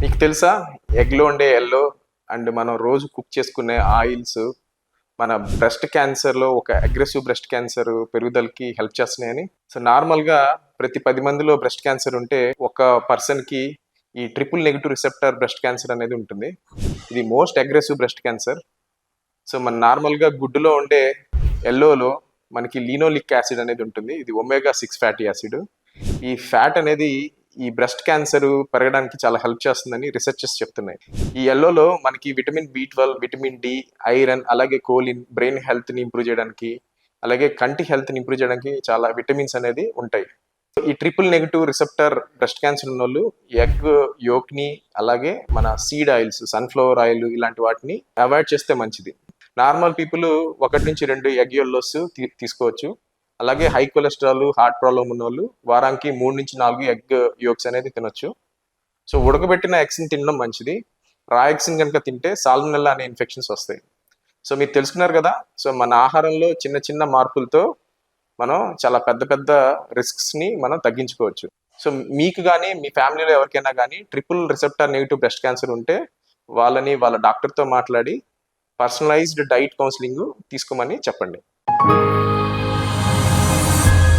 మీకు తెలుసా? ఎగ్లో ఉండే ఎల్లో అండ్ మనం రోజు కుక్ చేసుకునే ఆయిల్స్ మన బ్రెస్ట్ క్యాన్సర్లో ఒక అగ్రెసివ్ బ్రెస్ట్ క్యాన్సర్ పెరుగుదలకి హెల్ప్ చేస్తున్నాయని. సో నార్మల్గా ప్రతి పది మందిలో బ్రెస్ట్ క్యాన్సర్ ఉంటే ఒక పర్సన్కి ఈ triple negative receptor breast cancer అనేది ఉంటుంది. ఇది most aggressive breast cancer. So మన నార్మల్గా గుడ్డులో ఉండే ఎల్లోలో మనకి లీనోలిక్ యాసిడ్ అనేది ఉంటుంది. ఇది ఒమేగా సిక్స్ ఫ్యాటీ యాసిడ్. ఈ ఫ్యాట్ అనేది ఈ బ్రెస్ట్ క్యాన్సర్ పెరగడానికి చాలా హెల్ప్ చేస్తుందని రీసెర్చెస్ చెప్తున్నాయి. ఈ ఎల్లోలో మనకి vitamin B twelve vitamin D iron అలాగే కోలిన్ బ్రెయిన్ హెల్త్ని ఇంప్రూవ్ చేయడానికి అలాగే కంటి హెల్త్ని ఇంప్రూవ్ చేయడానికి చాలా విటమిన్స్ అనేది ఉంటాయి. ఈ triple negative receptor breast cancer ఉన్న వాళ్ళు ఎగ్ యోక్ని అలాగే మన సీడ్ ఆయిల్స్ సన్ఫ్లవర్ ఆయిల్ ఇలాంటి వాటిని అవాయిడ్ చేస్తే మంచిది. నార్మల్ పీపుల్ ఒకటి నుంచి రెండు ఎగ్ ఎల్లోస్ తీసుకోవచ్చు. అలాగే హై కొలెస్ట్రాల్ హార్ట్ ప్రాబ్లం ఉన్న వాళ్ళు వారానికి మూడు నుంచి నాలుగు ఎగ్ యోగ్స్ అనేది తినొచ్చు. సో ఉడకబెట్టిన ఎగ్స్ని తినడం మంచిది. రా ఎగ్స్ని కనుక తింటే సాల్మనెల్లా అనే ఇన్ఫెక్షన్స్ వస్తాయి. సో మీరు తెలుసుకున్నారు కదా సో మన ఆహారంలో చిన్న చిన్న మార్పులతో మనం చాలా పెద్ద పెద్ద రిస్క్స్ని మనం తగ్గించుకోవచ్చు. సో మీకు కానీ మీ ఫ్యామిలీలో ఎవరికైనా కానీ triple receptor negative breast cancer ఉంటే వాళ్ళని వాళ్ళ డాక్టర్తో మాట్లాడి పర్సనలైజ్డ్ డైట్ కౌన్సిలింగ్ తీసుకోమని చెప్పండి.